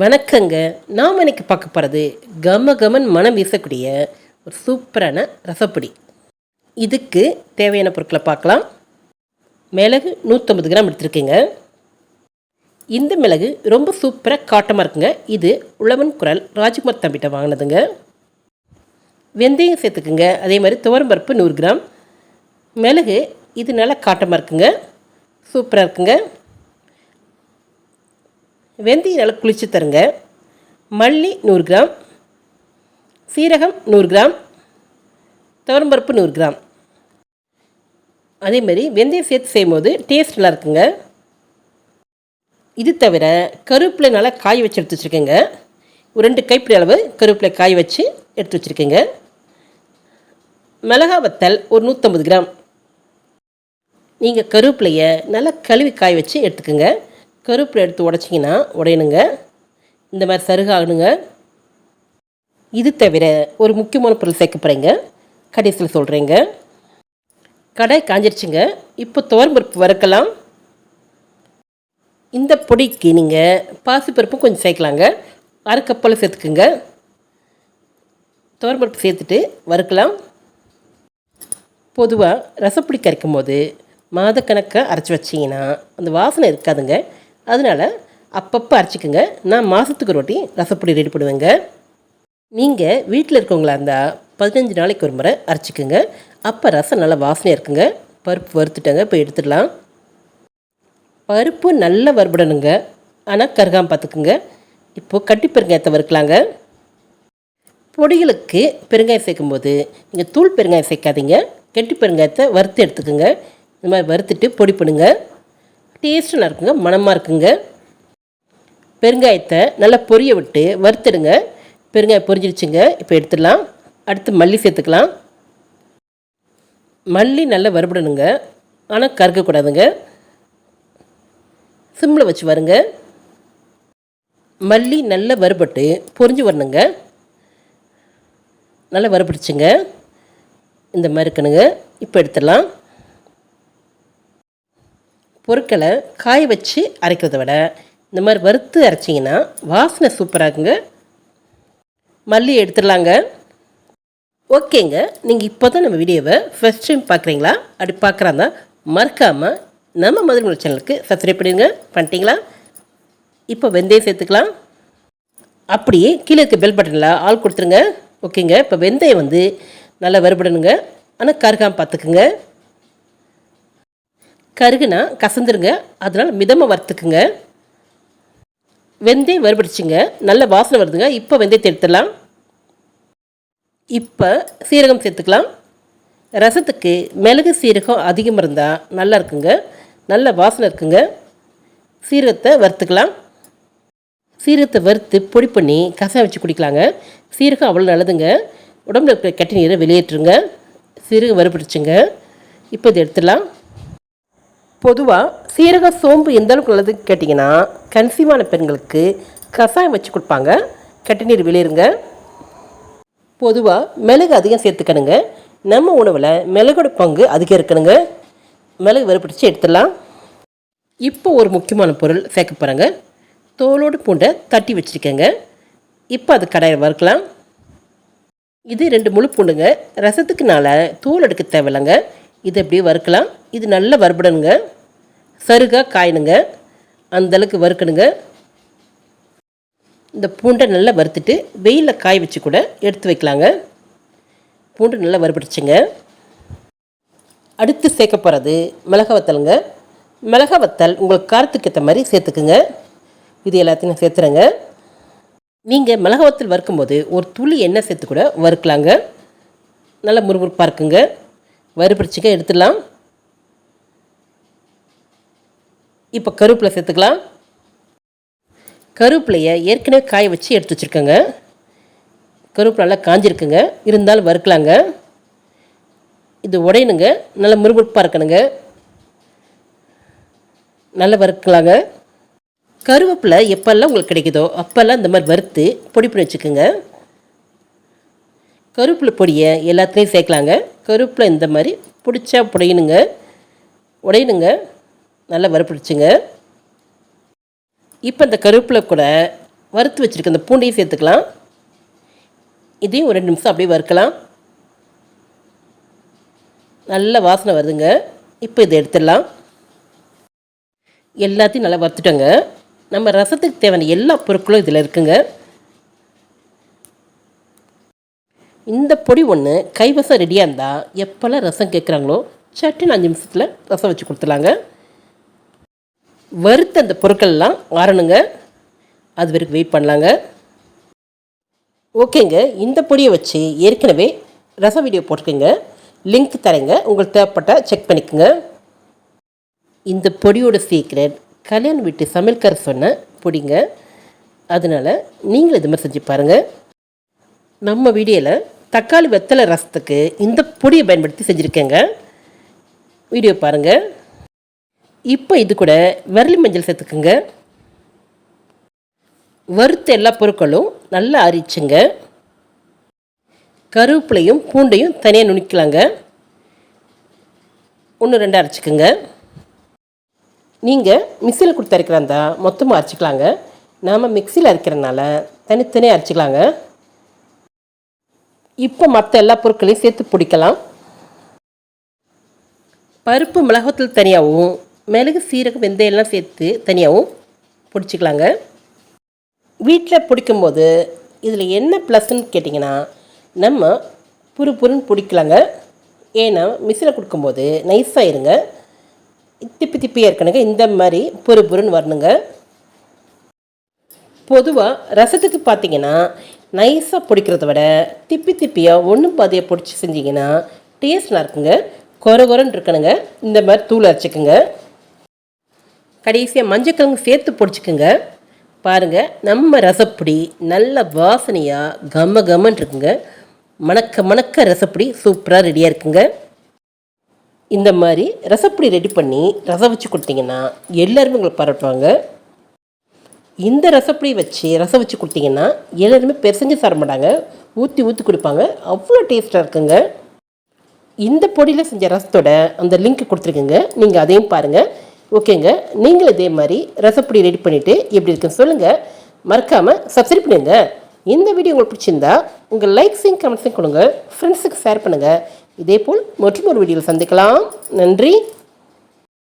வணக்கங்க. நாம் இன்னைக்கு பார்க்க போகிறது கம கமன் மனம் வீசக்கூடிய ஒரு சூப்பரான ரசப்பொடி. இதுக்கு தேவையான பொருட்களை பார்க்கலாம். மிளகு நூற்றம்பது கிராம் எடுத்துருக்கேங்க. இந்த மிளகு ரொம்ப சூப்பராக காட்டமாக இருக்குங்க. இது உழவன் குரல் ராஜ்குமார் தம்பிட்ட வாங்கினதுங்க. வெந்தயம் சேர்த்துக்குங்க. அதே மாதிரி துவரம்பருப்பு நூறு கிராம். மிளகு இது நல்லா காட்டமாக இருக்குங்க. சூப்பராக இருக்குங்க. வெந்தயம் நல்லா குளிச்சு தருங்க. மல்லி நூறு கிராம். சீரகம் நூறு கிராம். துவரம்பருப்பு நூறு கிராம். அதேமாதிரி வெந்தயம் சேர்த்து செய்யும்போது டேஸ்ட் நல்லா இருக்குங்க. இது தவிர கருவேப்பிலை நல்லா காய வச்சு எடுத்து வச்சுருக்கேங்க. ஒரு ரெண்டு கைப்பிடி அளவு கருவேப்பிலை காய வச்சு எடுத்து வச்சுருக்கேங்க. மிளகா வத்தல் ஒரு நூற்றம்பது கிராம். நீங்கள் கருவேப்பிலையை நல்லா கழுவி காய வச்சு எடுத்துக்கோங்க. கருப்பில் எடுத்து உடச்சிங்கன்னா உடையணுங்க. இந்த மாதிரி சருகாகணுங்க. இது தவிர ஒரு முக்கியமான பொருள் சேர்க்க போகிறேங்க கடைசியில் சொல்கிறேங்க கடை காஞ்சிருச்சுங்க. இப்போ துவரம்பருப்பு வறுக்கலாம். இந்த பொடிக்கு நீங்கள் பாசிப்பருப்பும் கொஞ்சம் சேர்க்கலாங்க. அரை கப்பல் சேர்த்துக்குங்க. துவரம்பருப்பு சேர்த்துட்டு வறுக்கலாம். பொதுவாக ரசப்பொடி கரைக்கும் போது மாதக்கணக்காக அரைச்சி வச்சிங்கன்னா அந்த வாசனை இருக்காதுங்க. அதனால் அப்பப்போ அரைச்சிக்கோங்க. நான் மாதத்துக்கு ஒரு வாட்டி ரசப்பொடி ரெடி பண்ணுவேங்க நீங்கள் வீட்டில் இருக்கவங்களா இருந்தால் பதினஞ்சு நாளைக்கு ஒரு முறை அரைச்சிக்கோங்க. அப்போ ரசம் நல்லா வாசனையாக இருக்குங்க. பருப்பு வறுத்துட்டங்க இப்போ எடுத்துடலாம். பருப்பு நல்லா வறுபடணுங்க. ஆனால் கருகாமல் பார்த்துக்குங்க இப்போது கட்டி பெருங்காயத்தை வறுக்கலாங்க பொடிகளுக்கு பெருங்காயம் சேர்க்கும்போது நீங்கள் தூள் பெருங்காயம் சேர்க்காதீங்க. கெட்டி பெருங்காயத்தை வறுத்து எடுத்துக்கோங்க. இந்த மாதிரி வறுத்துட்டு பொடி பண்ணுங்க. டேஸ்ட்டு நல்லா இருக்குங்க மணமாக இருக்குங்க. பெருங்காயத்தை நல்லா பொரிய விட்டு வறுத்துடுங்க. பெருங்காயம் பொரிஞ்சிருச்சுங்க இப்போ எடுத்துடலாம். அடுத்து மல்லி சேர்த்துக்கலாம். மல்லி நல்லா வறுபடணுங்க. ஆனால் கறக்கக்கூடாதுங்க சிம்மில் வச்சு வருங்க. மல்லி நல்லா வறுபட்டு பொரிஞ்சு வரணுங்க. நல்லா வறுபட்டுச்சுங்க. இந்த மாதிரி இருக்கணுங்க. இப்போ எடுத்துடலாம். பொருட்களை காய வச்சு அரைக்கிறத விட இந்த மாதிரி வறுத்து அரைச்சிங்கன்னா வாசனை சூப்பராக இருக்குங்க. மல்லி எடுத்துடலாங்க. ஓகேங்க. நீங்கள் இப்போ தான் நம்ம வீடியோவை ஃபஸ்ட் டைம் பார்க்குறீங்களா அப்படி பார்க்குறாந்தா மறக்காமல் நம்ம மதுரை சேனலுக்கு சப்ஸ்கிரைப் பண்ணிடுங்க. பண்ணிட்டீங்களா? இப்போ வெந்தயம் சேர்த்துக்கலாம். அப்படியே கீழே இருக்க பெல் பட்டனில் ஆள் கொடுத்துருங்க. ஓகேங்க. இப்போ வெந்தயம் வந்து நல்லா வறுபடணுங்க. ஆனால் கருகாமல் பார்த்துக்குங்க. கருகுனா கசந்துருங்க. அதனால் மிதமாக வறுத்துக்குங்க. வெந்தயம் வறுபடிச்சுங்க நல்ல வாசனை வருதுங்க. இப்போ வெந்தயத்தை எடுத்துடலாம். இப்போ சீரகம் சேர்த்துக்கலாம். ரசத்துக்கு மிளகு சீரகம் அதிகம் இருந்தால் நல்லா இருக்குங்க. நல்ல வாசனை இருக்குங்க. சீரகத்தை வறுத்துக்கலாம். சீரகத்தை வறுத்து பொடி பண்ணி கசாயம் வச்சு குடிக்கலாங்க. சீரகம் அவ்வளோ நல்லதுங்க. உடம்புல இருக்கிற கெட்ட நீரை வெளியேற்றுங்க. சீரகம் வறுபடிச்சுங்க இப்போ இதை எடுத்துடலாம். பொதுவாக சீரக சோம்பு எந்த அளவுக்கு நல்லது கேட்டிங்கன்னா கன்சீவான பெண்களுக்கு கசாயம் வச்சு கொடுப்பாங்க. கட்டிநீர் நீர் பொதுவாக மிளகு அதிகம் சேர்த்துக்கணுங்க. நம்ம உணவில் மிளகோட பங்கு அதிகம் இருக்கணுங்க. மிளகு வறுப்பிடிச்சு எடுத்துடலாம். இப்போ ஒரு முக்கியமான பொருள் சேர்க்க போகிறேங்க தோலோடு பூண்டை தட்டி வச்சுருக்கேங்க. இப்போ அது கடாயில் வறுக்கலாம். இது ரெண்டு முழு பூண்டுங்க. ரசத்துக்குனால தோல் எடுக்க தேவையில்லைங்க. இது அப்படியே வறுக்கலாம். இது நல்லா வறுபடணுங்க. சருகாக காயணுங்க. அந்தளவுக்கு வறுக்கணுங்க. இந்த பூண்டை நல்லா வறுத்துட்டு வெயிலில் காய வச்சு கூட எடுத்து வைக்கலாங்க. பூண்டு நல்லா வறுபடிச்சுங்க அடுத்து சேர்க்க போகிறது மிளகா வத்தலுங்க. மிளகா வத்தல் உங்களுக்கு காரத்துக்கு ஏற்ற மாதிரி சேர்த்துக்குங்க. இது எல்லாத்தையும் நான் சேர்த்துறேங்க. நீங்கள் மிளகா வத்தல் வறுக்கும்போது ஒரு துளி எண்ணெய் சேர்த்து கூட வறுக்கலாங்க. நல்லா முறுமுறுப்பாக இருக்குங்க. வறுபடிச்சுக்க எடுத்துடலாம். இப்போ கருவேப்பிலை சேர்த்துக்கலாம். கருவேப்பிலையை ஏற்கனவே காய வச்சு எடுத்து வச்சுருக்கோங்க. கருவேப்பிலை நல்லா காஞ்சிருக்குங்க. இருந்தாலும் வறுக்கலாங்க. இது உடையணுங்க. நல்லா முறுமுறுப்பாக இருக்கணுங்க. நல்லா வறுக்கலாங்க. கருவேப்பிலை எப்போல்லாம் உங்களுக்கு கிடைக்குதோ அப்போல்லாம் இந்த மாதிரி வறுத்து பொடி பண்ணி வச்சுக்கோங்க. கருவேப்பிலை பொடியை எல்லாத்துலேயும் சேர்க்கலாங்க. கருப்பில் இந்த மாதிரி பிடிச்சா புடையணுங்க. உடையணுங்க. நல்லா வறுப்பிடிச்சுங்க இப்போ இந்த கருப்பில் கூட வறுத்து வச்சுருக்க அந்த பூண்டையும் சேர்த்துக்கலாம். இதையும் ஒரு ரெண்டு நிமிஷம் அப்படியே வறுக்கலாம். நல்ல வாசனை வருதுங்க. இப்போ இதை எடுத்துடலாம். எல்லாத்தையும் நல்லா வறுத்துட்டோங்க. நம்ம ரசத்துக்கு தேவையான எல்லா பொருட்களும் இதில் இருக்குங்க. இந்த பொடி ஒன்று கைவசம் ரெடியாக இருந்தால் எப்போல்லாம் ரசம் கேட்குறாங்களோ சட்டுன்னு அஞ்சு நிமிஷத்தில் ரசம் வச்சு கொடுத்துலாங்க வறுத்த அந்த பொருட்கள்லாம் ஆறணுங்க. அது வரைக்கும் வெயிட் பண்ணலாங்க. ஓகேங்க. இந்த பொடியை வச்சு ஏற்கனவே ரசம் வீடியோ போட்டிருக்கேங்க. லிங்க் தரேங்க. உங்களுக்கு தேவைப்பட்டால் செக் பண்ணிக்கோங்க. இந்த பொடியோட சீக்ரெட் கல்யாண வீட்டு சமையல்காரர் சொன்ன பொடிங்க. அதனால் நீங்களும் இது மாதிரி செஞ்சு பாருங்கள் நம்ம வீடியோவில் தக்காளி வெத்தலை ரசத்துக்கு இந்த பொடியை பயன்படுத்தி செஞ்சுருக்கேங்க. வீடியோ பாருங்கள் இப்போ இது கூட விரலி மஞ்சள் சேர்த்துக்குங்க. வறுத்த எல்லா பொருட்களும் நல்லா அரிச்சுங்க. கருவேப்பிலையும் பூண்டையும் தனியாக நுணிக்கலாங்க. ஒன்று ரெண்டு அரைச்சிக்கோங்க. நீங்கள் மிக்சியில் கொடுத்து அரைக்கிறாந்தா மொத்தமாக அரைச்சிக்கலாங்க. நாம் மிக்சியில் அரைக்கிறனால தனித்தனியாக அரைச்சிக்கலாங்க. இப்போ மற்ற எல்லா பொருட்களையும் சேர்த்து பிடிக்கலாம். பருப்பு மிளகாத்தூள் தனியாகவும் மிளகு சீரகம் வெந்தயம்லாம் சேர்த்து தனியாகவும் பிடிச்சிக்கலாங்க. வீட்டில் பிடிக்கும்போது இதில் என்ன ப்ளஸ்ன்னு கேட்டிங்கன்னா நம்ம புரு புருன்னு பிடிக்கலாங்க. ஏன்னா மிக்சியில் கொடுக்கும்போது நைஸாக இருங்க. திப்பி திப்பியாக இருக்கணுங்க. இந்த மாதிரி பொறு பொருன்னு வரணுங்க. பொதுவாக ரசத்துக்கு பார்த்தீங்கன்னா நைஸாக பிடிக்கிறத விட திப்பி திப்பியாக ஒன்றும் பாதியாக பிடிச்சி செஞ்சிங்கன்னா டேஸ்ட் நல்லா இருக்குங்க கொர கொரன்னு இருக்கணுங்க. இந்த மாதிரி தூள் அரைச்சிக்கோங்க. கடைசியாக மஞ்சக்கிழங்கு சேர்த்து பிடிச்சிக்குங்க. பாருங்கள் நம்ம ரசப்பொடி நல்ல வாசனையாக கம கமன்னு இருக்குங்க. மணக்க மணக்க ரசப்பொடி சூப்பராக ரெடியாக இருக்குங்க. இந்த மாதிரி ரசப்பொடி ரெடி பண்ணி ரசம் வச்சு கொடுத்தீங்கன்னா எல்லோருமே உங்களை பாராட்டுவாங்க இந்த ரசப்பொடி வச்சு ரசம் வச்சு கொடுத்தீங்கன்னா எல்லாருமே பெருசஞ்சு சார மாட்டாங்க. ஊற்றி ஊற்றி கொடுப்பாங்க. அவ்வளோ டேஸ்ட்டாக இருக்குங்க. இந்த பொடியில் செஞ்ச ரசத்தோட அந்த லிங்க் கொடுத்துருக்குங்க. நீங்கள் அதையும் பாருங்கள் ஓகேங்க. நீங்களும் இதே மாதிரி ரசப்பொடி ரெடி பண்ணிவிட்டு எப்படி இருக்குன்னு சொல்லுங்கள் மறக்காமல் சப்ஸ்கிரைப் பண்ணுங்க. இந்த வீடியோ உங்களுக்கு பிடிச்சிருந்தா உங்கள் லைக்ஸையும் கமெண்ட்ஸையும் கொடுங்க. ஃப்ரெண்ட்ஸுக்கு ஷேர் பண்ணுங்கள் இதேபோல் மற்றும் ஒரு வீடியோவில் சந்திக்கலாம். நன்றி.